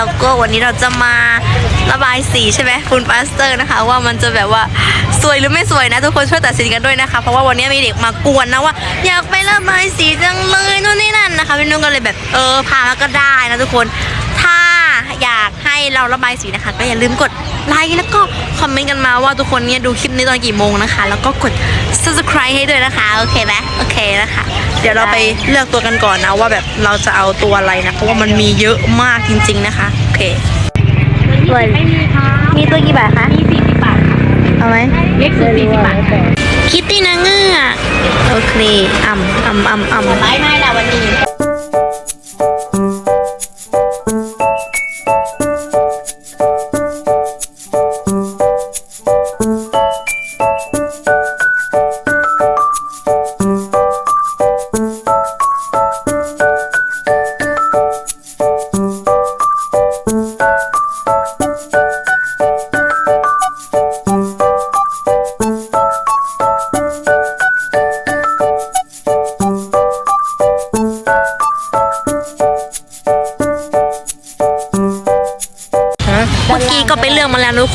แล้วก็วันนี้เราจะมาระบายสีใช่ไหมฟูนปาสเตอร์นะคะ ว่ามันจะแบบว่าสวยหรือไม่สวยนะ ทุกคนช่วยตัดสินกันด้วยนะคะ เพราะว่าวันนี้มีเด็กมากวนนะว่า อยากไประบายสีจังเลยนู่นนี่นั่นนะคะพี่นุ่นก็เลยแบบเออพามาก็ได้นะทุกคน อยากให้เราระบายสีนะคะ ก็อย่าลืมกดไลค์แล้วก็คอมเมนต์กันมาว่าทุกคนเนี่ยดูคลิปนี้ตอนกี่โมงนะคะ แล้วก็กด subscribe ให้ด้วยนะคะโอเคไหมโอเคนะคะ เดี๋ยวเราไปเลือกตัวกันก่อนนะว่าแบบเราจะเอาตัวอะไรนะเพราะว่ามันมีเยอะมากจริง ๆนะคะโอเคไม่มีค่ะมีตัวกี่บาทคะมีสี่สิบบาทค่ะเอาไหมเล็กสุดสี่สิบบาทค่ะคิตตี้นางเงือกโอเคอ่ำอ่ำอ่ำอ่ำไม้ไม่ละวันนี้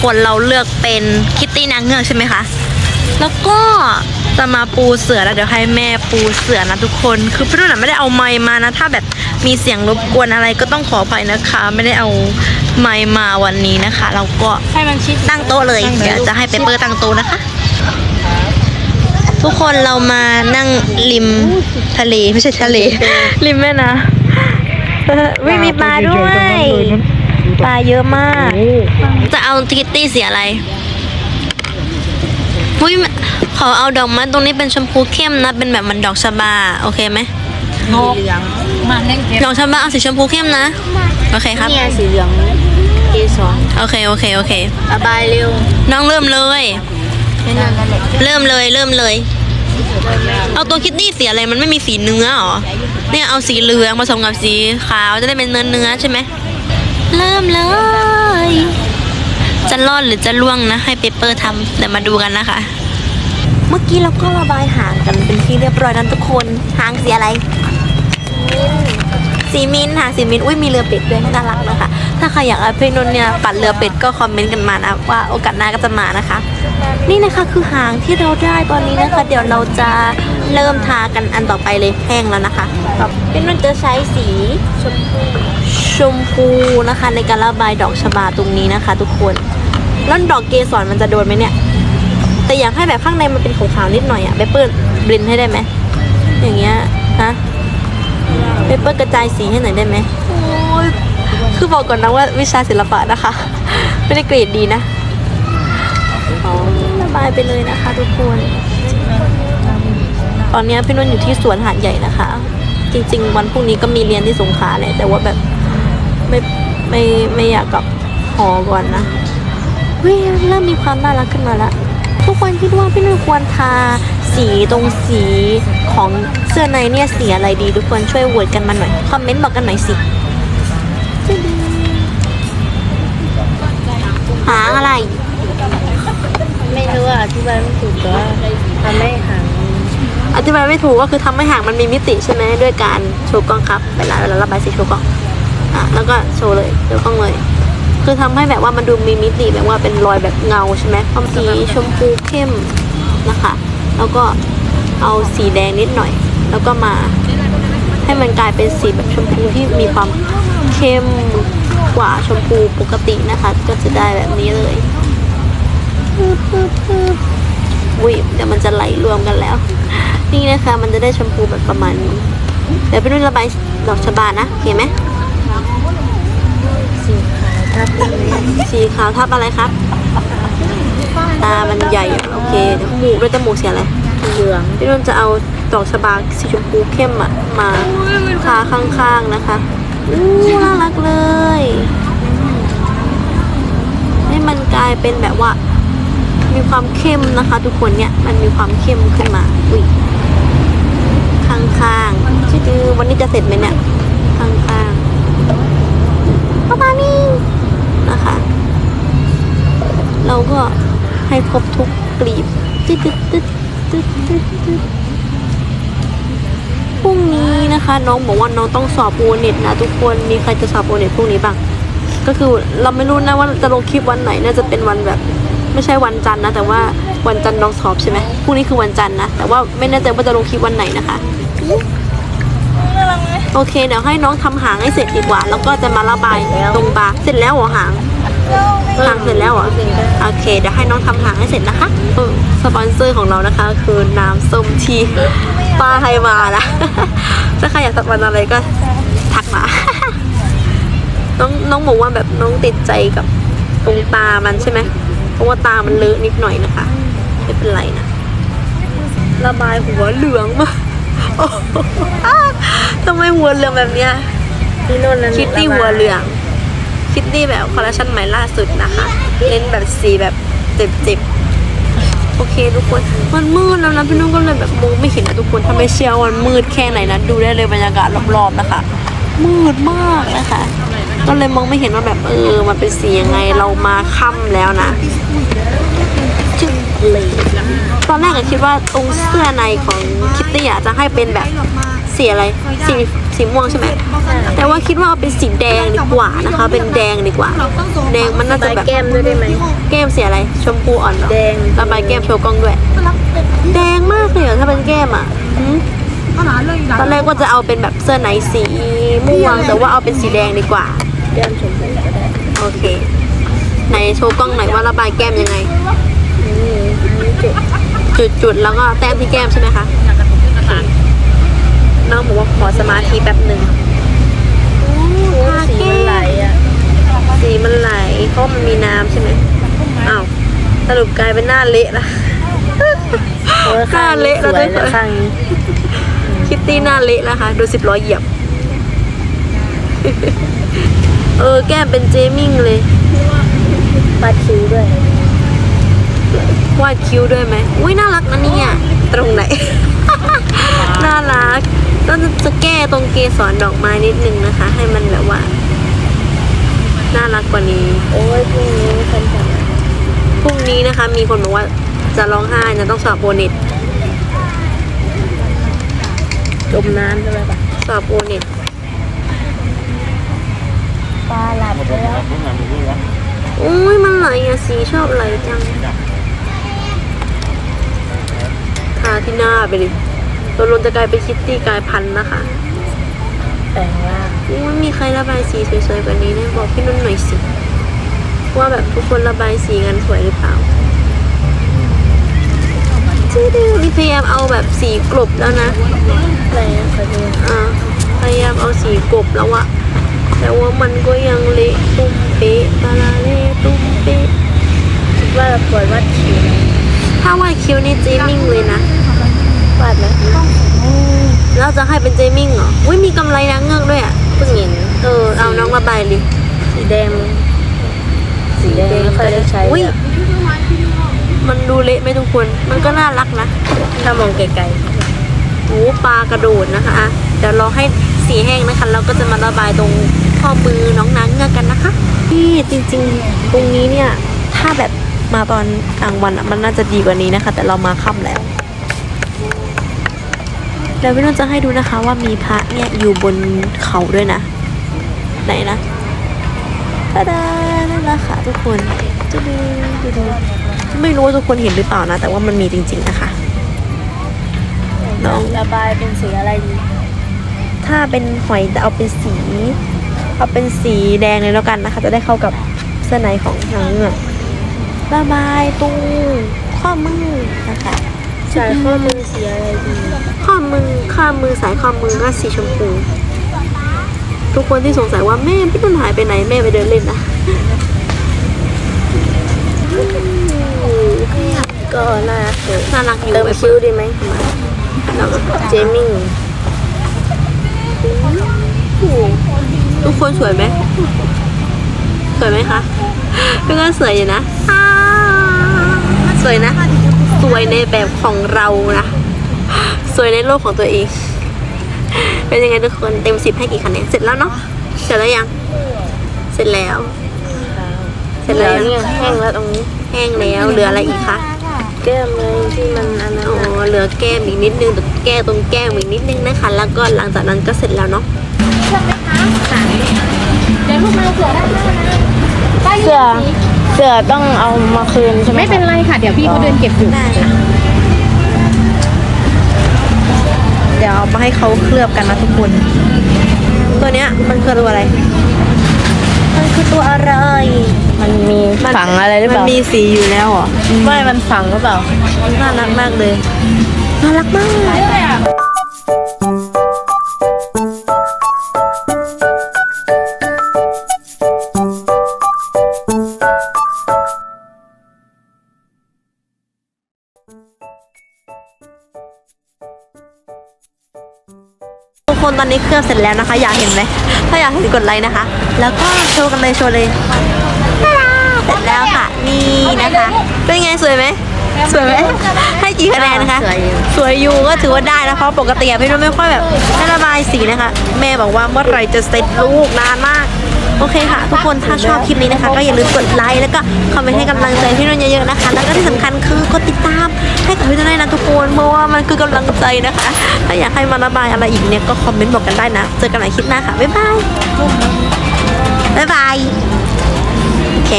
คนเราเลือกเป็นคิตตี้นางเงือกใช่ไหมคะ แล้วก็จะมาปูเสือแล้วเดี๋ยวให้แม่ปูเสือนะทุกคน คือพี่นุ่นนะไม่ได้เอาไมค์มานะ ถ้าแบบมีเสียงรบกวนอะไรก็ต้องขออภัยนะคะ ไม่ได้เอาไมค์มาวันนี้นะคะ เราก็ให้มันชิดตั้งโต๊ะเลยเดี๋ยวจะให้เปเปอร์ตั้งโต๊ะนะคะ ทุกคนเรามานั่งริมทะเลไม่ใช่ทะเล ริมแม่นะไม่มีปลาด้วย ปลาเยอะมาก จะเอาคิตตี้สีอะไรอุ้ยขอเอาดอกไม้ตรงนี้เป็นชมพูเข้มนะ เป็นแบบมันดอกชะบา โอเคไหมงกเหลืองมาเล่นเกมดอกชะบาเอาสีชมพูเข้มนะ โอเคครับเนี่ยสีเหลืองเกสรโอเค โอเค โอเคระบายเร็ว น้องเริ่มเลยแค่นั้นแหละเริ่มเลย เริ่มเลย เอาตัวคิตตี้สีอะไร มันไม่มีสีเนื้อเหรอ เนี่ยเอาสีเหลืองผสมกับสีขาวจะได้เป็นเนื้อเนื้อๆใช่ไหม เริ่มเลย จะรอดหรือจะล่วงนะ ให้เปเปอร์ทำเดี๋ยวมาดูกันนะคะ เมื่อกี้เราก็ระบายหางกันเป็นที่เรียบร้อยนั้นทุกคนหางสีอะไร สีมินหางสีมินอุ้ยมีเรือเป็ดด้วยน่ารักนะคะ ถ้าใครอยากให้พี่นุ่นเนี่ยปัดเรือเป็ดก็คอมเมนต์กันมานะว่าโอกาสหน้าก็จะมานะคะ นี่นะคะคือหางที่เราได้ตอนนี้นะคะ เดี๋ยวเราจะเริ่มทากันอันต่อไปเลยแห้งแล้วนะคะแบบพี่นุ่นจะใช้สีชมพู ชมพูนะคะ ในการระบายดอกชบาตรงนี้นะคะ ทุกคนแล้วดอกเกสรมันจะโดนไหมเนี่ย แต่อยากให้แบบข้างในมันเป็นขาวๆนิดหน่อยอะเปเปอร์บลินให้ได้ไหมอย่างเงี้ยฮะเปเปอร์กระจายสีให้หน่อยได้ไหมโอ้ยคือบอกก่อนนะว่าวิชาศิลปะนะคะ ไม่ได้เกรดดีนะระบายไปเลยนะคะ ทุกคนตอนนี้พี่นุ่นอยู่ที่สวนหาดใหญ่นะคะ จริง ๆ วันพรุ่งนี้ก็มีเรียนที่สงขลาแหละแต่ว่าแบบ ไม่ไม่ไม่อยากกลับหอก่อนนะเฮ้ยเริ่มมีความน่ารักขึ้นมาแล้วทุกคนคิดว่าพี่นุ่นควรทาสีตรงสีของเสื้อในเนี่ยสีอะไรดี ทุกคนช่วยโหวตกันมาหน่อย คอมเมนต์บอกกันหน่อยสิหางอะไร ไม่รู้อะอธิบายไม่ถูกแต่ว่าทำให้หางอธิบายไม่ถูกก็คือทำให้หางมันมีมิติใช่ไหมด้วยการโชว์กล้องครับเวลาเวลาระบายสีโชว์กล้องอะ แล้วก็โชว์เลยโชว์กล้องเลย คือทำให้แบบว่ามันดูมีมิติแบบว่าเป็นรอยแบบเงาใช่ไหมความสีชมพูเข้มนะคะ แล้วก็เอาสีแดงนิดหน่อย แล้วก็มาให้มันกลายเป็นสีแบบชมพูที่มีความเข้มกว่าชมพูปกตินะคะ ก็จะได้แบบนี้เลยปึ๊บปึ๊บปึ๊บอุ้ยเดี๋ยวมันจะไหลรวมกันแล้ว นี่นะคะ มันจะได้ชมพูแบบประมาณนี้เดี๋ยวไปดูระบายดอกชบานะเห็นไหม สีขาวทับสีขาวทับอะไรครับ ตา มันใหญ่ โอเคจมูกด้วยจมูกเสียอะไร เหลือง พี่นุ่นจะเอาดอกชบาสีชมพูเข้มอะมาทาข้างๆนะคะอู้น่ารักเลย ให้มันกลายเป็นแบบว่า มีความเข้มนะคะ ทุกคนเนี่ย มันมีความเข้มขึ้นมา อุ้ยข้างๆชื่อวันนี้จะเสร็จไหมเนี่ยข้างๆ ประมาณนี้นะคะ เราก็ให้ครบทุกกลีบตึ๊ดตึ๊ดตึ๊ดตึ๊ดตึ๊ดตึ๊ดพรุ่งนี้นะคะ น้องบอกว่าน้องต้องสอบโอเน็ตนะทุกคนมีใครจะสอบโอเน็ตพรุ่งนี้บ้างก็คือเราไม่รู้นะว่าจะลงคลิปวันไหนน่าจะเป็นวันแบบ ไม่ใช่วันจันทร์นะ แต่ว่าวันจันทร์ลองสอบใช่ไหมพรุ่งนี้คือวันจันทร์นะแต่ว่าไม่แน่ใจว่าจะลงคลิปวันไหนนะคะ โอเคเดี๋ยวให้น้องทำหางให้เสร็จดีกว่า แล้วก็จะมาระบายตรงบาเสร็จแล้วหรอหางหางเสร็จแล้วเหรอโอเคเดี๋ยวให้น้องทำหางให้เสร็จนะคะสปอนเซอร์ของเรานะคะ คือน้ำส้มทีป้าให้มานะถ้าใครอยากสปอนอะไรก็ทักมา น้องน้องบอกว่าแบบน้องติดใจกับตรงตามันใช่ไหมเพราะว่าตามันเลอะนิดหน่อยนะคะ ไม่เป็นไรนะระบายหัวเหลืองมาก ทำไมหัวเหลืองแบบเนี้ยที่นู่นนั้นคิตตี้หัวเหลือง คิตตี้แบบคอลเลคชันใหม่ล่าสุดนะคะเล่นแบบสีแบบเจ็บๆ โอเคทุกคน มันมืดแล้วนะพี่นุ่นก็เลยแบบมองไม่เห็นนะทุกคนถ้าไม่เชื่อว่ามันมืดแค่ไหนนะดูได้เลยบรรยากาศรอบๆนะคะ มืดมากนะคะ ก็เลยมองไม่เห็นว่าแบบเออ มันเป็นสียังไงเรามาค่ำแล้วนะ จึ๊กเลยตอนแรกก็คิดว่าตรงเสื้อในของคิตตี้อะจะให้เป็นแบบสีอะไรสีสีม่วงใช่ไหมแต่ว่าคิดว่าเอาเป็นสีแดงดีกว่านะคะ เป็นแดงดีกว่า แดงมันน่าจะใบแบบแก้มด้วยได้ไหมแก้มสีอะไร ชมพูอ่อนเหรอแดงระบายแก้มโชว์กล้องด้วย แดงมากเลยเหรอถ้าเป็นแก้มอะหืมตอนแรกว่าจะเอาเป็นแบบเสื้อไหนสีม่วงแต่ว่าเอาเป็นสีแดงดีกว่าแก้มชมพูก็ได้โอเคไหนโชว์กล้องหน่อยว่าระบายแก้มยังไง นี่นี่จุดจุดๆแล้วก็แต้มที่แก้มใช่ไหมคะน้องบอกว่าขอสมาธิแป๊บหนึ่งทาสีแก้มมันไหลอะสีมันไหลเพราะมันมีน้ำใช่ไหมอ้าวสรุปกลายเป็นหน้าเละละเออข้างหน้าเละสแล้ววยด้วยนะข้างนี้คิตตี้หน้าเละแล้วค่ะดูสิบล้อเหยียบ เออแก้มเป็นเจมิงเลยปาดคิ้วด้วย วาดคิ้วด้วยไหมอุ้ยน่ารักนะเนี่ยตรงไหน น่ารักต้องจะแก้ตรงเกสรดอกไม้นิดนึงนะคะ ให้มันแบบว่า น่ารักกว่านี้ โอ้ยพรุ่งนี้คนทำพรุ่งนี้นะคะ มีคนบอกว่าจะร้องไห้นะต้องสอบโบเน็ตจมน้ำใช่ไหมปะสอบโบเน็ตปลาหลับแล้วอุ้ยมันไหลอะสีชอบไหลจังทาที่หน้าไปดิตัวลนจะกลายเป็นคิตตี้กลายพันธุ์นะคะแต่งร่างอุ้ยมีใครระบายสีสวยๆกว่านี้เนี่ยบอกพี่นุ่นหน่อยสิว่าแบบทุกคนระบายสีกันสวยหรือเปล่าชื่อดื้อนี่พยายามเอาแบบสีกลบแล้วนะอะไรนะขอดูอ่าพยายามเอาสีกลบแล้วอะแต่ว่ามันก็ยังเละตุ้มเป๊ะบาลาเละตุ้มเป๊ะคิดว่าปล่อยวาดคิ้วไหม ถ้าวาดคิ้วนี่เจมิ่งเลยนะวาดไหมแล้วจะให้เป็นเจมิ่งเหรออุ้ยมีกำไรนางเงือกด้วยอะเพิ่งเห็นเออเอาน้องระบายดิสีแดงสีแดงไม่ค่อยได้ใช้อุ้ยอะมันดูเละไหมทุกคน มันก็น่ารักนะ ถ้ามองไกลโอ้ปลากระโดดนะคะอะเดี๋ยวรอให้สีแห้งนะคะ เราก็จะมาระบายตรงข้อมือน้องนางเงือกกันนะคะที่จริงๆ ตรงนี้เนี่ย ถ้าแบบ มาตอนกลางวันอะมันน่าจะดีกว่านี้นะคะ แต่เรามาค่ำแล้วเดี๋ยวพี่นุ่นจะให้ดูนะคะว่ามีพระเนี่ยอยู่บนเขาด้วยนะ ไหนนะตาดานั่นแหละค่ะทุกคนจะดูจะดูไม่รู้ว่าทุกคนเห็นหรือเปล่านะ แต่ว่ามันมีจริง ๆนะคะๆน้องระบายเป็นสีอะไรดีถ้าเป็นหอยจะเอาเป็นสี เอาเป็นสีแดงเลยแล้วกันนะคะ จะได้เข้ากับเสื้อในของนางเงือก ระบายตรงข้อมือนะคะสายข้อมือสีอะไรดี ข้อมือข้อมือสายข้อมือก็สีชมพู ทุกคนที่สงสัยว่าแม่พี่นุ่นหายไปไหนแม่ไปเดินเล่นนะก็น่ารักเลยน่ารักอยู่เติมไปคิ้วดีไหมแล้วก็เจมิ่งทุกคนสวยไหมสวยไหมคะพี่ก็สวยอยู่นะอ่า สวยนะ สวยในแบบของเรานะ สวยในโลกของตัวเอง เป็นยังไงทุกคนเต็มสิบให้กี่คะแนนเสร็จแล้วเนาะเสร็จแล้วยัง เสร็จแล้ว เสร็จแล้แล้ววเนี่ยแห้งแล้วตรงนี้แห้งแล้วเหลืออะไรอีกคะแก้มเลยที่มันอันนั้นอ๋ออะเหลือแก้มอีกนิดนึงแต่แก้ตรงแก้มอีกนิดนึงนะคะ แล้วก็หลังจากนั้นก็เสร็จแล้วเนาะเดี๋ยวลูกมาเสือได้ไหมเสื้อ เสื้อต้องเอามาคืนใช่ไหมไม่เป็นไรค่ะ เดี๋ยวพี่เขาเดินเก็บอยู่ ได้ค่ะเดี๋ยวเอามาให้เขาเคลือบกันนะทุกคน ตัวเนี้ยมันคือตัวอะไร มันคือตัวอะไร มันมีฝังอะไรหรือเปมันล่ามีสีอยู่แล้วเหรอไม่มันฝังหรือเปล่า น่ารักมากเลย น่ารักมาก ทุกคนตอนนี้เครื่องเสร็จแล้วนะคะ อยากเห็นไหม ถ้าอยากเห็นกดไลค์นะคะ แล้วก็โชว์กันเลยโชว์เลยเสร็จแล้วค่ะ นี่นะคะ เป็นไงสวยไหมสวยไหมให้กี่คะแนนนะคะสวยอยู่ก็ถือว่าได้นะเพราะปกติพี่นุ่นไม่ค่อยแบบระบายสีนะคะ แม่บอกว่าเมื่อไรจะเสร็จลูกนานมาก โอเคค่ะ ทุกคนถ้าชอบคลิปนี้นะคะ ก็อย่าลืมกดไลค์แล้วก็คอมเมนต์ให้กำลังใจพี่นนท์เยอะๆนะคะ แล้วก็ที่สำคัญคือกดติดตามให้กับพี่นนท์ด้วยนะทุกคนเพราะว่ามันคือกำลังใจนะคะ ถ้าอยากให้มาระบายอะไรอีกเนี่ยก็คอมเมนต์บอกกันได้นะ เจอกันใหม่คลิปหน้าค่ะบ๊ายบายบ๊ายบายโอเค